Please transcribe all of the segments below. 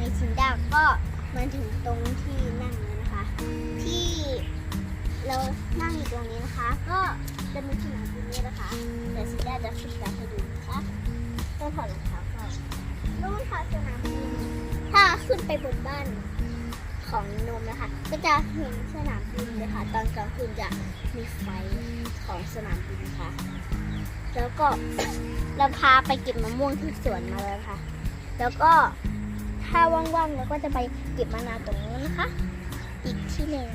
เนชินดาก็มาถึงตรงที่นั่งแล้วนะคะ ที่เรานั่งอยู่ตรงนี้นะคะ ก็จะมีสนามบินนี้นะคะแต่ชินดาจะขึ้นไปให้ดูนะคะต้องถอดรองเท้าก่อนนู่นค่ะสนามบินถ้าขึ้นไปบนบ้านของนมนะคะ ก็จะเห็นสนามบินเลยค่ะ ตอนกลางคืนจะมีไฟของสนามบินค่ะ แล้วก็เราพาไปเก็บมะม่วงที่สวนมาแล้วค่ะ แล้วก็ ถ้าว่างๆเราก็จะไปเก็บมะนาวตรงนู้นนะคะ อีกที่หนึ่ง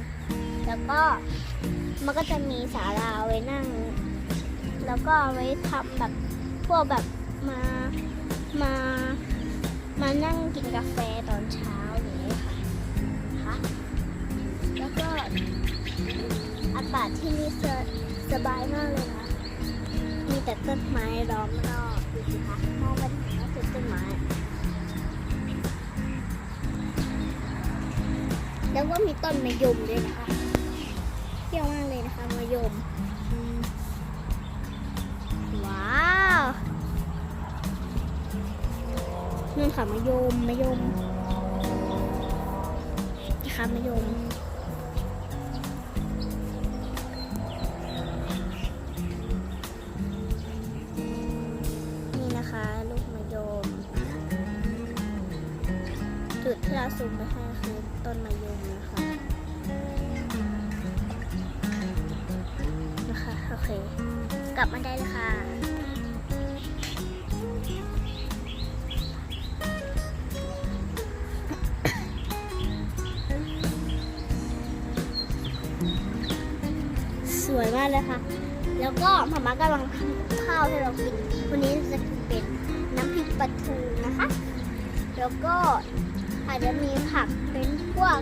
แล้วก็มันก็จะมีศาลาไว้นั่ง แล้วก็ไว้ทำแบบพวกแบบมามามานั่งกินกาแฟตอนเช้าอย่างนี้ค่ะคะแล้วก็อากาศที่นี่สสบายมากเลยนะมีแต่ต้นไม้ล้อมรอบดูสิคะมองไปทางไหนก็คือต้นไม้ แล้วก็มีต้นมะยมด้วยนะคะเที่ยวมากเลยนะคะมะยมว้าวนู่นค่ะมะยมมะยมนี่ค่ะมะยมนี่นะคะลูกมะยมจุดที่เราซูมไปให้ เค กลับมาได้เลยค่ะ สวยมากเลยค่ะ แล้วก็หมามากำลังทำข้าวให้เรากิน วันนี้จะกินเป็นน้ำพริกปลาทูนะคะ แล้วก็อาจจะมีผักเป็นพวก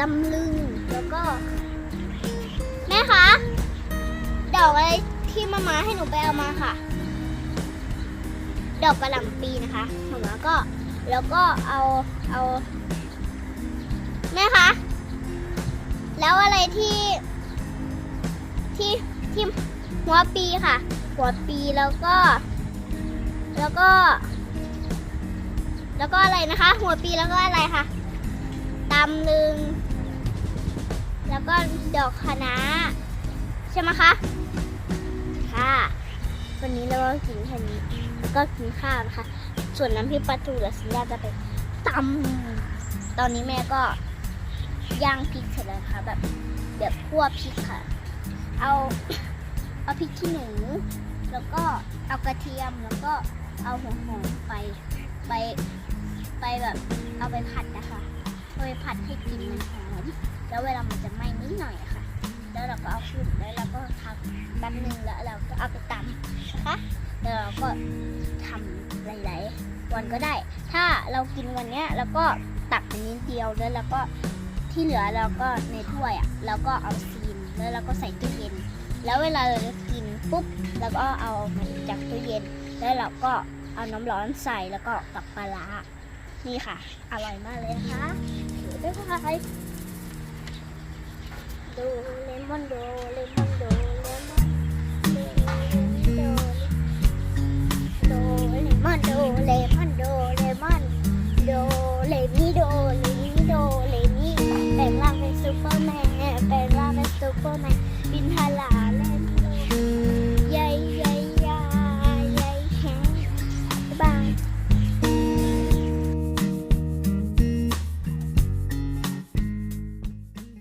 ตำลึง แล้วก็ แม่คะ อกอะไรที่มามาให้หนูไปเอามาค่ะ ดอกกระหล่ำปีนะคะหมามาก็แล้วก็เอาเอาแม่คะแล้วอะไรที่ที่ที่หัวปีค่ะ หัวปีแล้วก็ แล้วก็ แล้วก็อะไรนะคะ หัวปีแล้วก็อะไรคะตำลึง แล้วก็ดอกคะน้า ใช่ไหมคะ ค่ะ วันนี้เราก็กินแค่นี้แล้วก็กินข้าวนะคะ ส่วนน้ำพริกปลาทูเดี๋ยวสัญญาจะไปตำตอนนี้แม่ก็ย่างพริกเสร็จแล้วนะคะแบบแบบคั่วพริกค่ะ เอาเอาพริกขี้หนูแล้วก็เอากระเทียมแล้วก็เอาหัวหอมไปไปไปแบบเอาไปผัดนะคะเอาไปผัดให้กลินมันหอมแล้วเวลามันจะไหม้นิดหน่อยค่ะ แล้วเราก็เอาขึ้นแล้วเราก็ทำแป๊บนึงแล้วเราก็เอาไปตำนะคะแล้วเราก็ทำหลายๆวันก็ได้ ถ้าเรากินวันเนี้ยแล้วก็ตักเป็นนิดเดียวแล้วเราก็ที่เหลือเราก็ในถ้วยอะเราก็เอาซีนแล้วเราก็ใส่ตู้เย็น แล้วเวลาเราจะกินปุ๊บเราก็เอามาจากตู้เย็น แล้วเราก็เอาน้ำร้อนใส่แล้วก็กับปลาร้านี่ค่ะ อร่อยมากเลยนะคะถือด้วย